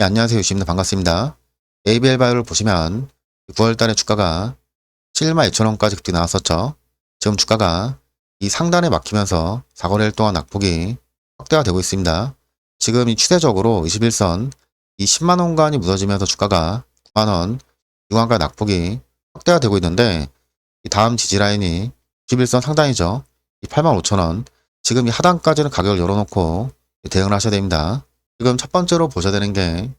네, 안녕하세요. 유시입니다. 반갑습니다. ABL 바이오를 보시면 9월달에 주가가 7만 2천원까지 급등 나왔었죠. 지금 주가가 이 상단에 막히면서 4거래일 동안 낙폭이 확대가 되고 있습니다. 지금 이 추세적으로 21선 이 10만원 간이 무너지면서 주가가 9만원, 6만간 낙폭이 확대가 되고 있는데 이 다음 지지라인이 21선 상단이죠. 이 8만 5천원. 지금 이 하단까지는 가격을 열어놓고 대응을 하셔야 됩니다. 지금 첫 번째로 보셔야 되는 게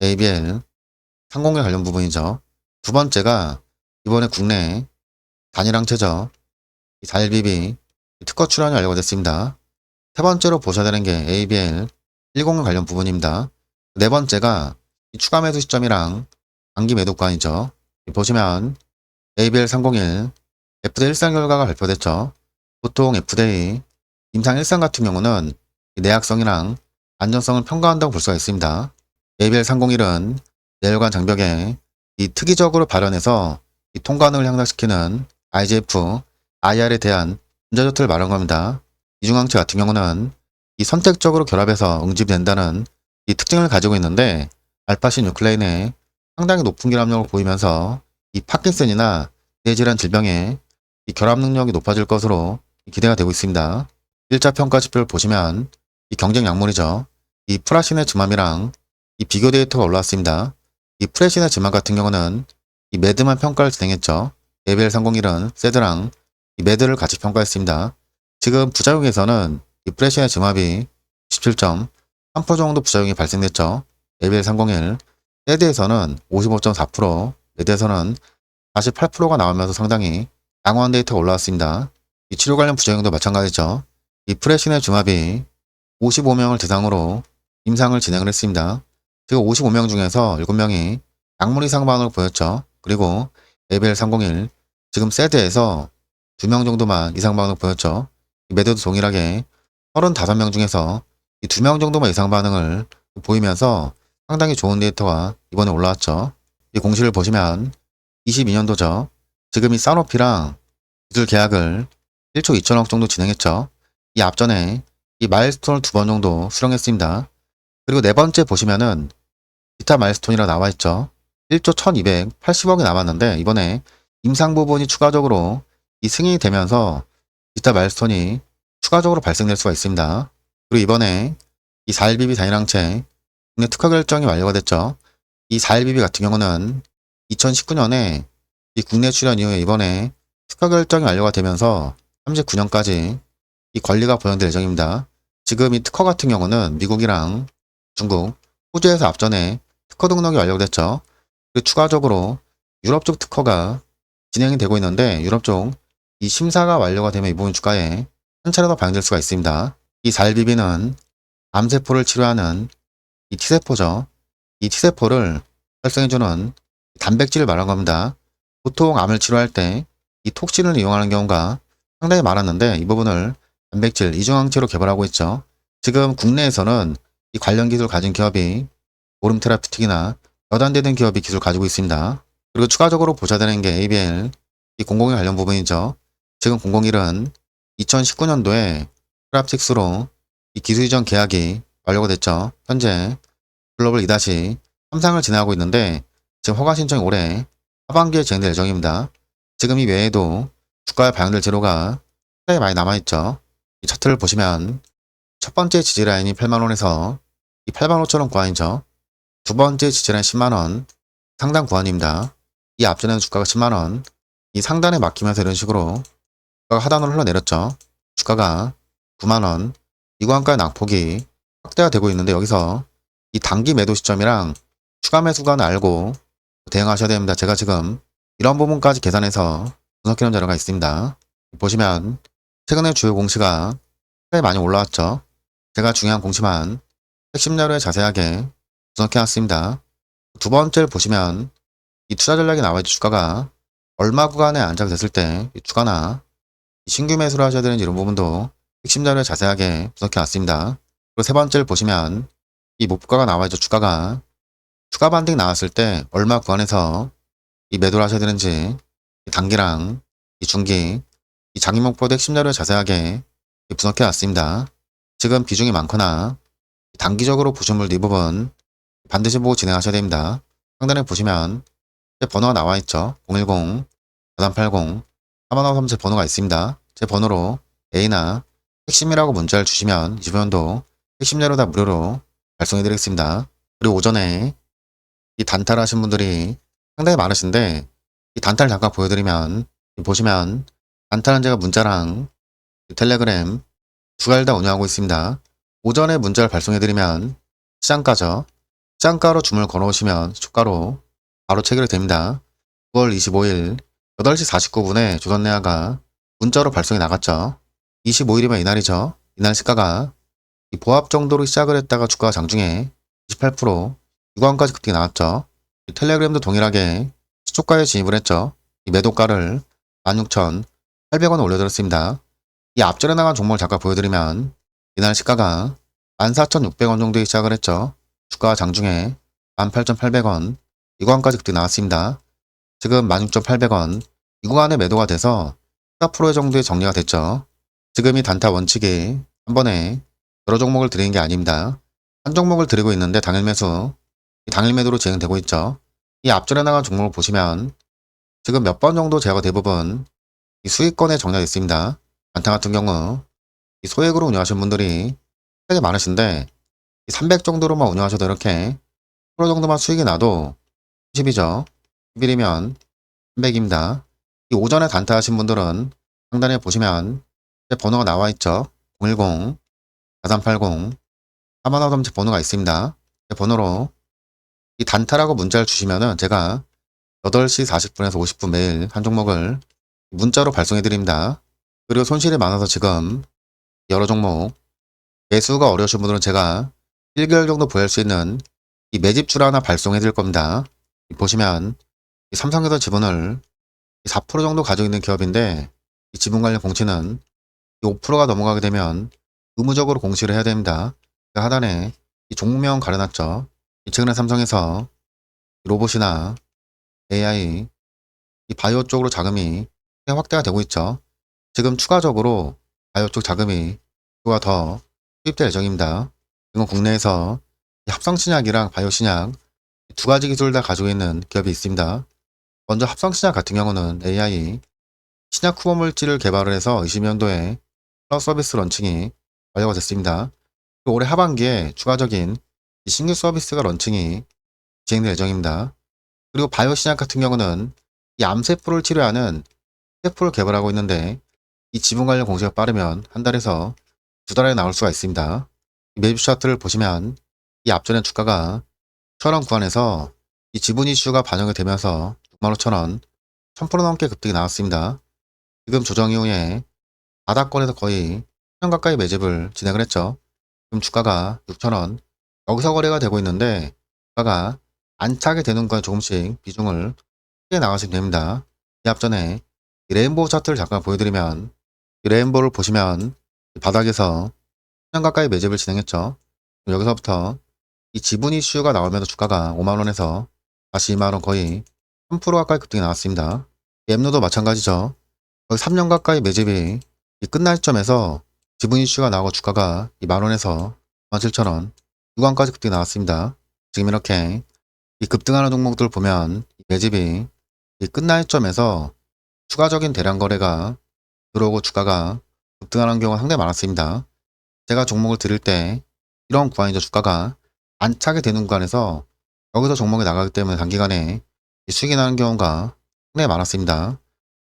ABL 상공회 관련 부분이죠. 두 번째가 이번에 국내 단일항체죠. 4.1BB 특허 출원이 완료가 됐습니다. 세 번째로 보셔야 되는 게 ABL 10회 관련 부분입니다. 네 번째가 이 추가 매수 시점이랑 단기 매도관이죠. 보시면 ABL 301 FDA 일상 결과가 발표됐죠. 보통 FDA 임상 일상 같은 경우는 이 내약성이랑 안전성을 평가한다고 볼 수가 있습니다. ABL 301은 내혈관 장벽에 이 특이적으로 발현해서 이 통관을 향상시키는 IGF, IR에 대한 전자조트를 말한 겁니다. 이중항체 같은 경우는 이 선택적으로 결합해서 응집된다는 이 특징을 가지고 있는데 알파시 뉴클레인의 상당히 높은 결합력을 보이면서 이 파킨슨이나 뇌질환 질병의 이 결합 능력이 높아질 것으로 기대가 되고 있습니다. 1차 평가 지표를 보시면 이 경쟁 약물이죠. 이 프라신의 즈맘이랑 이 비교 데이터가 올라왔습니다. 이 프레신의 즈맘 같은 경우는 이 매드만 평가를 진행했죠. ABL 301은 세드랑 이 매드를 같이 평가했습니다. 지금 부작용에서는 이 프레신의 즈맘이 17.3% 정도 부작용이 발생됐죠. ABL 301 세드에서는 55.4%, 매드에서는 48%가 나오면서 상당히 양호한 데이터가 올라왔습니다. 이 치료 관련 부작용도 마찬가지죠. 이 프레신의 중합이 55명을 대상으로 임상을 진행을 했습니다. 지금 55명 중에서 7명이 약물 이상 반응을 보였죠. 그리고 ABL 301 지금 세드에서 2명 정도만 이상 반응을 보였죠. 매드도 동일하게 35명 중에서 이 2명 정도만 이상 반응을 보이면서 상당히 좋은 데이터가 이번에 올라왔죠. 이 공시를 보시면 22년도죠. 지금 이 사노피랑 기술 계약을 1초 2천억 정도 진행했죠. 이 앞전에 이 마일스톤을 두 번 정도 수령했습니다. 그리고 네 번째 보시면은 기타 마일스톤이라 나와 있죠. 1조 1280억이 남았는데 이번에 임상 부분이 추가적으로 이 승인이 되면서 기타 마일스톤이 추가적으로 발생될 수가 있습니다. 그리고 이번에 이 4.1BB 단일항체 국내 특허 결정이 완료가 됐죠. 이 4.1BB 같은 경우는 2019년에 이 국내 출연 이후에 이번에 특허 결정이 완료가 되면서 39년까지 이 권리가 보장될 예정입니다. 지금 이 특허 같은 경우는 미국이랑 중국, 호주에서 앞전에 특허 등록이 완료됐죠. 그리고 추가적으로 유럽 쪽 특허가 진행이 되고 있는데 유럽 쪽 이 심사가 완료가 되면 이 부분 주가에 한 차례 더 반영될 수가 있습니다. 이 살비비는 암세포를 치료하는 이 T세포죠. 이 T세포를 활성해주는 단백질을 말한 겁니다. 보통 암을 치료할 때 이 톡신을 이용하는 경우가 상당히 많았는데 이 부분을 단백질 이중항체로 개발하고 있죠. 지금 국내에서는 이 관련 기술 가진 기업이 오름 테라피틱이나 여단되는 기업이 기술 가지고 있습니다. 그리고 추가적으로 보셔야 되는 게 ABL 이 공공의 관련 부분이죠. 지금 001은 2019년도에 테라픽스로 이 기술 이전 계약이 완료가 됐죠. 현재 글로벌 2-3상을 진행하고 있는데 지금 허가 신청이 올해 하반기에 진행될 예정입니다. 지금 이 외에도 주가에 반영될 재료가 상당히 많이 남아있죠. 이 차트를 보시면 첫 번째 지지라인이 8만원에서 이 8만 5천원 구간이죠. 두 번째 지지라인 10만원 상단 구간입니다. 이 앞전에는 주가가 10만원 이 상단에 막히면서 이런 식으로 주가가 하단으로 흘러내렸죠. 주가가 9만원 이 구간까지 낙폭이 확대가 되고 있는데 여기서 이 단기 매도 시점이랑 추가 매수관을 알고 대응하셔야 됩니다. 제가 지금 이런 부분까지 계산해서 분석해놓은 자료가 있습니다. 보시면 최근에 주요 공시가 꽤 많이 올라왔죠. 제가 중요한 공시만 핵심 자료에 자세하게 분석해놨습니다. 두 번째를 보시면 이 투자 전략이 나와 있죠. 주가가 얼마 구간에 안착됐을 때 주가나 신규 매수를 하셔야 되는지 이런 부분도 핵심 자료에 자세하게 분석해놨습니다. 그리고 세 번째를 보시면 이 목표가가 나와 있죠. 주가가 추가 반등 나왔을 때 얼마 구간에서 이 매도를 하셔야 되는지 이 단기랑 이 중기 이 장기 목표도 핵심 자료를 자세하게 분석해 왔습니다. 지금 비중이 많거나 단기적으로 분들 이 부분 반드시 보고 진행하셔야 됩니다. 상단에 보시면 제 번호가 나와 있죠. 010 4380 4153제 번호가 있습니다. 제 번호로 A나 핵심이라고 문자를 주시면 25년도 핵심 자료 다 무료로 발송해 드리겠습니다. 그리고 오전에 이 단타를 하신 분들이 상당히 많으신데 이 단타를 잠깐 보여드리면 보시면 단타는 제가 문자랑 텔레그램 두 가지를 다 운영하고 있습니다. 오전에 문자를 발송해드리면 시장가죠. 시장가로 주문을 걸어오시면 주가로 바로 체결이 됩니다. 9월 25일 8시 49분에 조선내화가 문자로 발송이 나갔죠. 25일이면 이날이죠. 이날 시가가 이 보합 정도로 시작을 했다가 주가가 장중에 28% 유관까지 급등이 나왔죠. 이 텔레그램도 동일하게 시초가에 진입을 했죠. 이 매도가를 16,800원 올려드렸습니다. 이 앞전에 나간 종목을 잠깐 보여드리면 이날 시가가 14,600원 정도에 시작을 했죠. 주가가 장중에 18,800원 이 구간까지 급등이 나왔습니다. 지금 16,800원 이 구간에 매도가 돼서 14% 정도의 정리가 됐죠. 지금 이 단타 원칙이 한 번에 여러 종목을 드리는 게 아닙니다. 한 종목을 드리고 있는데 당일 매수, 이 당일 매도로 진행되고 있죠. 이 앞전에 나간 종목을 보시면 지금 몇 번 정도 제가 대부분 이 수익권에 정리가 있습니다. 단타 같은 경우 이 소액으로 운영하시는 분들이 되게 많으신데 300 정도로만 운영하셔도 이렇게 프로 정도만 수익이 나도 10이죠. 11이면 300입니다. 이 오전에 단타 하신 분들은 상단에 보시면 제 번호가 나와 있죠. 010 4380 4153제 번호가 있습니다. 제 번호로 이 단타라고 문자를 주시면은 제가 8시 40분에서 50분 매일 한 종목을 문자로 발송해 드립니다. 그리고 손실이 많아서 지금 여러 종목 매수가 어려우신 분들은 제가 1개월 정도 보유할 수 있는 이 매집줄 하나 발송해 드릴 겁니다. 이 보시면 이 삼성에서 지분을 4% 정도 가지고 있는 기업인데 이 지분 관련 공시는 이 5%가 넘어가게 되면 의무적으로 공시를 해야 됩니다. 그 하단에 이 종목명 가려놨죠. 이 최근에 삼성에서 이 로봇이나 AI, 이 바이오 쪽으로 자금이 확대가 되고 있죠. 지금 추가적으로 바이오 쪽 자금이 또가 더 투입될 예정입니다. 이건 국내에서 이 합성 신약이랑 바이오 신약 이두 가지 기술을 다 가지고 있는 기업이 있습니다. 먼저 합성 신약 같은 경우는 AI 신약 후보 물질을 개발을 해서 20년도에 클라우드 서비스 런칭이 완료가 됐습니다. 올해 하반기에 추가적인 이 신규 서비스가 런칭이 진행될 예정입니다. 그리고 바이오 신약 같은 경우는 이 암세포를 치료하는 세포를 개발하고 있는데 이 지분 관련 공시가 빠르면 한 달에서 두 달에 나올 수가 있습니다. 이 매집 차트를 보시면 이 앞전에 주가가 1,000원 구간에서 이 지분 이슈가 반영이 되면서 65,000원 1000% 넘게 급등이 나왔습니다. 지금 조정 이후에 바닥권에서 거의 1년 가까이 매집을 진행을 했죠. 지금 주가가 6,000원 여기서 거래가 되고 있는데 주가가 안 차게 되는 건 조금씩 비중을 크게 나가시면 됩니다. 이 앞전에 이 레인보우 차트를 잠깐 보여드리면 이 레인보우를 보시면 이 바닥에서 1년 가까이 매집을 진행했죠. 여기서부터 이 지분 이슈가 나오면서 주가가 5만원에서 다시 2만원 거의 3% 가까이 급등이 나왔습니다. 엠노도 마찬가지죠. 거의 3년 가까이 매집이 이 끝날 시점에서 지분 이슈가 나오고 주가가 이 만원에서 17,000원 유관까지 급등이 나왔습니다. 지금 이렇게 이 급등하는 종목들 보면 이 매집이 이 끝날 시점에서 추가적인 대량 거래가 들어오고 주가가 급등하는 경우가 상당히 많았습니다. 제가 종목을 드릴 때 이런 구간이죠. 주가가 안 차게 되는 구간에서 여기서 종목이 나가기 때문에 단기간에 이 수익이 나는 경우가 상당히 많았습니다.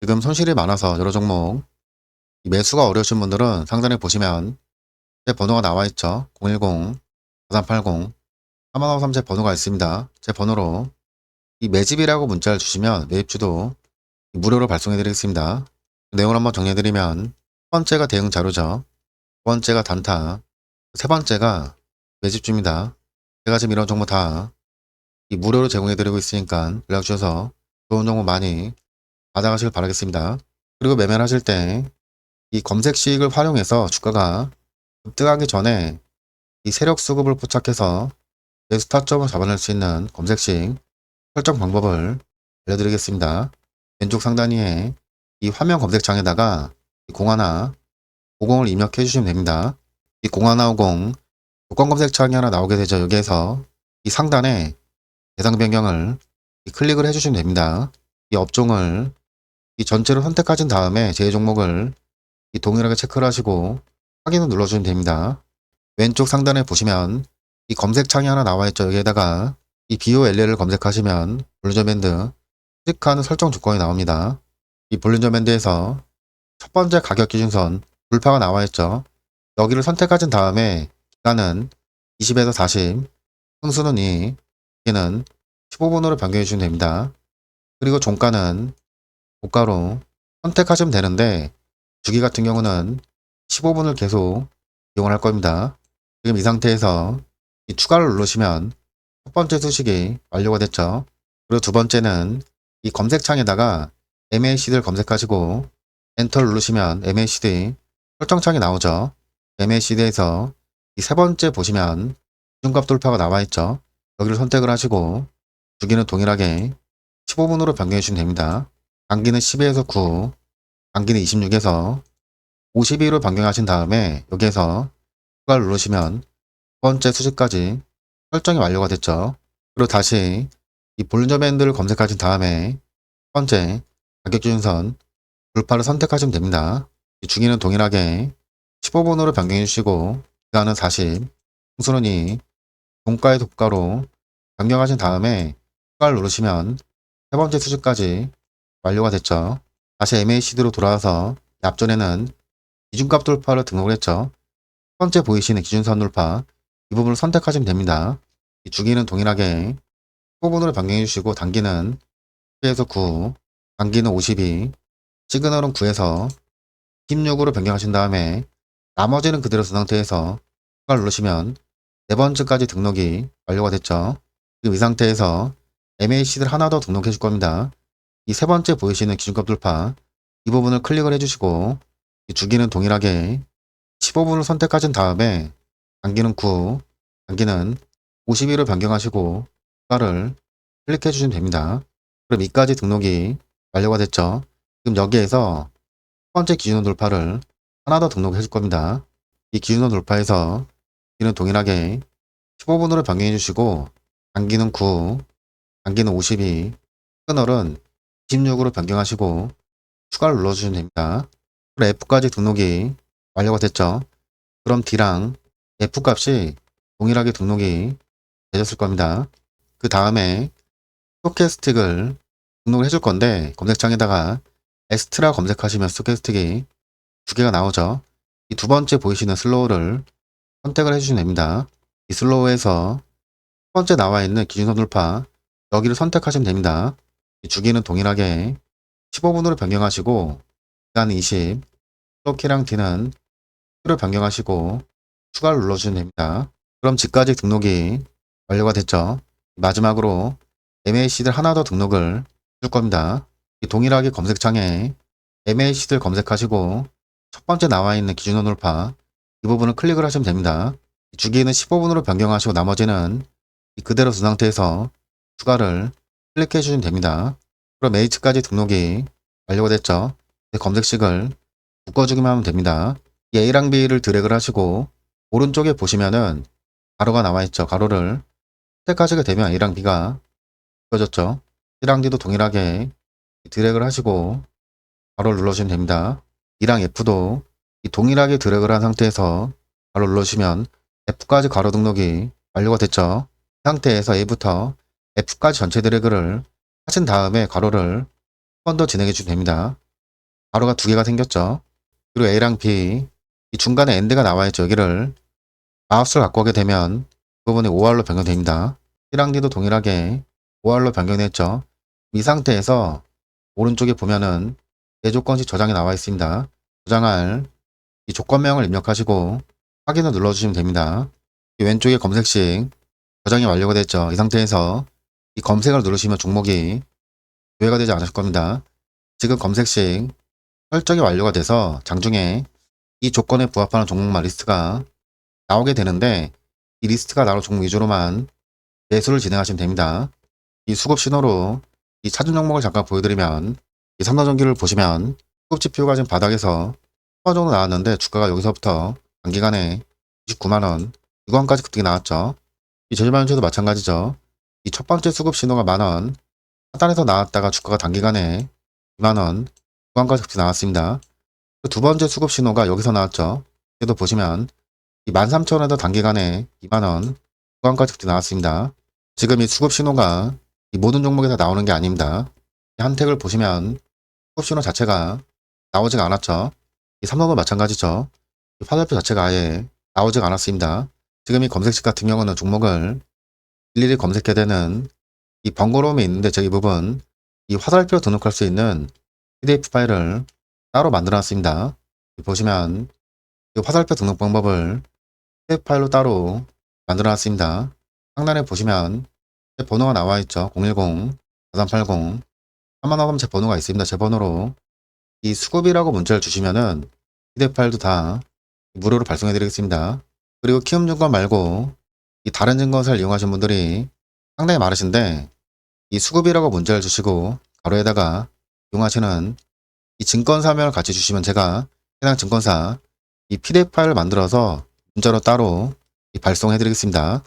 지금 손실이 많아서 여러 종목 이 매수가 어려우신 분들은 상단에 보시면 제 번호가 나와 있죠. 010 4380 3153제 번호가 있습니다. 제 번호로 이 매집이라고 문자를 주시면 매입주도 무료로 발송해 드리겠습니다. 내용을 한번 정리해 드리면 첫 번째가 대응 자료죠. 두 번째가 단타, 세 번째가 매집주입니다. 제가 지금 이런 정보 다이 무료로 제공해 드리고 있으니까 연락 주셔서 좋은 정보 많이 받아가시길 바라겠습니다. 그리고 매매를 하실 때 이 검색 시익을 활용해서 주가가 급등하기 전에 이 세력 수급을 포착해서 내 스타점을 잡아낼 수 있는 검색 시익 설정 방법을 알려드리겠습니다. 왼쪽 상단위에 이 화면 검색창에다가 이 01, 50을 입력해 주시면 됩니다. 이0150 조건 검색창이 하나 나오게 되죠. 여기에서 이 상단에 대상 변경을 이 클릭을 해주시면 됩니다. 이 업종을 이 전체를 선택하신 다음에 제 종목을 이 동일하게 체크를 하시고 확인을 눌러주시면 됩니다. 왼쪽 상단에 보시면 이 검색창이 하나 나와 있죠. 여기에다가 이 BOLL을 검색하시면 볼리저 밴드 수직하는 설정 조건이 나옵니다. 이 볼리저 밴드에서 첫 번째 가격 기준선 불파가 나와 있죠. 여기를 선택하신 다음에 기간은 20에서 40, 흥수는 2, 기는 15분으로 변경해 주시면 됩니다. 그리고 종가는 고가로 선택하시면 되는데 주기 같은 경우는 15분을 계속 이용을 할 겁니다. 지금 이 상태에서 이 추가를 누르시면 첫 번째 수식이 완료가 됐죠. 그리고 두 번째는 이 검색창에다가 MACD를 검색하시고 엔터를 누르시면 MACD 설정창이 나오죠. MACD에서 이 세 번째 보시면 기준값 돌파가 나와 있죠. 여기를 선택을 하시고 주기는 동일하게 15분으로 변경해 주시면 됩니다. 단기는 10에서 9, 단기는 26에서 52로 변경하신 다음에 여기에서 추가를 누르시면 두 번째 수식까지 설정이 완료가 됐죠. 그리고 다시 이 볼륨저 밴드를 검색하신 다음에 첫 번째 가격 기준선 불파를 선택하시면 됩니다. 이 주기는 동일하게 15분으로 변경해 주시고 기간은 40, 홍수는 2, 종가의 독가로 변경하신 다음에 추가를 누르시면 세 번째 수준까지 완료가 됐죠. 다시 MACD로 돌아와서 앞전에는 기준값 돌파를 등록을 했죠. 첫 번째 보이시는 기준선 돌파 이 부분을 선택하시면 됩니다. 이 주기는 동일하게 15분으로 변경해 주시고 단기는 10에서 9, 단기는 52, 시그널은 9에서 16으로 변경하신 다음에 나머지는 그대로 둔 상태에서 추가를 누르시면 네 번째까지 등록이 완료가 됐죠. 지금 이 상태에서 MAC를 하나 더 등록해 줄 겁니다. 이 세 번째 보이시는 기준값 돌파 이 부분을 클릭을 해주시고 이 주기는 동일하게 15분을 선택하신 다음에 단기는 9, 단기는 52로 변경하시고 추가를 클릭해 주시면 됩니다. 그럼 이까지 등록이 완료가 됐죠. 지금 여기에서 첫 번째 기준원 돌파를 하나 더 등록해 줄 겁니다. 이 기준원 돌파에서 기는 동일하게 15분으로 변경해 주시고 단기는 9, 단기는 52, 시그널은 26으로 변경하시고 추가를 눌러주시면 됩니다. 그럼 F까지 등록이 완료가 됐죠. 그럼 D랑 F 값이 동일하게 등록이 되셨을 겁니다. 그 다음에 스토캐스틱을 등록을 해줄 건데 검색창에다가 에스트라 검색하시면 스토캐스틱이 두 개가 나오죠. 이 두 번째 보이시는 슬로우를 선택을 해주시면 됩니다. 이 슬로우에서 첫 번째 나와 있는 기준선 돌파 여기를 선택하시면 됩니다. 이 주기는 동일하게 15분으로 변경하시고 기간은 20, 스토키랑 D는 Q로 변경하시고 추가를 눌러주시면 됩니다. 그럼 지까지 등록이 완료가 됐죠. 마지막으로 MAC들 하나 더 등록을 줄 겁니다. 이 동일하게 검색창에 MAC들 검색하시고 첫 번째 나와 있는 기준원 돌파 이 부분을 클릭을 하시면 됩니다. 이 주기는 15분으로 변경하시고 나머지는 이 그대로 둔 상태에서 추가를 클릭해 주시면 됩니다. 그럼 H까지 등록이 완료가 됐죠. 이 검색식을 묶어주기만 하면 됩니다. 이 A랑 B를 드래그를 하시고 오른쪽에 보시면은 가로가 나와 있죠. 가로를 선택하시게 되면 A랑 B가 묶어졌죠. C랑 D도 동일하게 드래그를 하시고 가로를 눌러주시면 됩니다. E랑 F도 이 동일하게 드래그를 한 상태에서 가로 눌러주시면 F까지 가로 등록이 완료가 됐죠. 이 상태에서 A부터 F까지 전체 드래그를 하신 다음에 가로를 한 번 더 진행해 주시면 됩니다. 가로가 두 개가 생겼죠. 그리고 A랑 B 이 중간에 엔드가 나와 있죠. 여기를 마우스를 갖고 오게 되면 그 부분이 5R로 변경됩니다. C랑 D도 동일하게 5R로 변경됐죠. 이 상태에서 오른쪽에 보면은 대조건식 저장이 나와 있습니다. 저장할 이 조건명을 입력하시고 확인을 눌러주시면 됩니다. 이 왼쪽에 검색식 저장이 완료가 됐죠. 이 상태에서 이 검색을 누르시면 종목이 조회가 되지 않으실 겁니다. 지금 검색식 설정이 완료가 돼서 장중에 이 조건에 부합하는 종목만 리스트가 나오게 되는데 이 리스트가 나올 종목 위주로만 매수를 진행하시면 됩니다. 이 수급 신호로 이 차준 종목을 잠깐 보여드리면 이 삼성전기를 보시면 수급 지표가 지금 바닥에서 10원 정도 나왔는데 주가가 여기서부터 단기간에 29만원, 6원까지 급등이 나왔죠. 이 제주반유채도 마찬가지죠. 이 첫 번째 수급 신호가 만원, 하단에서 나왔다가 주가가 단기간에 2만원, 구간까지 급등 나왔습니다. 그두 번째 수급 신호가 여기서 나왔죠. 얘도 보시면 이 13,000원에서 단기간에 2만원, 구간까지 급등 나왔습니다. 지금 이 수급 신호가 이 모든 종목에서 나오는 게 아닙니다. 이 한택을 보시면 수급 신호 자체가 나오지가 않았죠. 이 삼성도 마찬가지죠. 이 화살표 자체가 아예 나오지가 않았습니다. 지금 이 검색식 같은 경우는 종목을 일일이 검색해야 되는 이 번거로움이 있는데 저이 부분 이 화살표 등록할 수 있는 PDF 파일을 따로 만들어 놨습니다. 보시면 이 화살표 등록 방법을 PDF 파일로 따로 만들어 놨습니다. 상단에 보시면 제 번호가 나와 있죠. 010-4380 한만원금 제 번호가 있습니다. 제 번호로 이 수급이라고 문자를 주시면은 PDF 파일도 다 무료로 발송해 드리겠습니다. 그리고 키움 증권 말고 이 다른 증권사를 이용하신 분들이 상당히 많으신데 이 수급이라고 문자를 주시고 가로에다가 이용하시는 이 증권사명을 같이 주시면 제가 해당 증권사 이 PDF 파일을 만들어서 문자로 따로 이 발송해 드리겠습니다.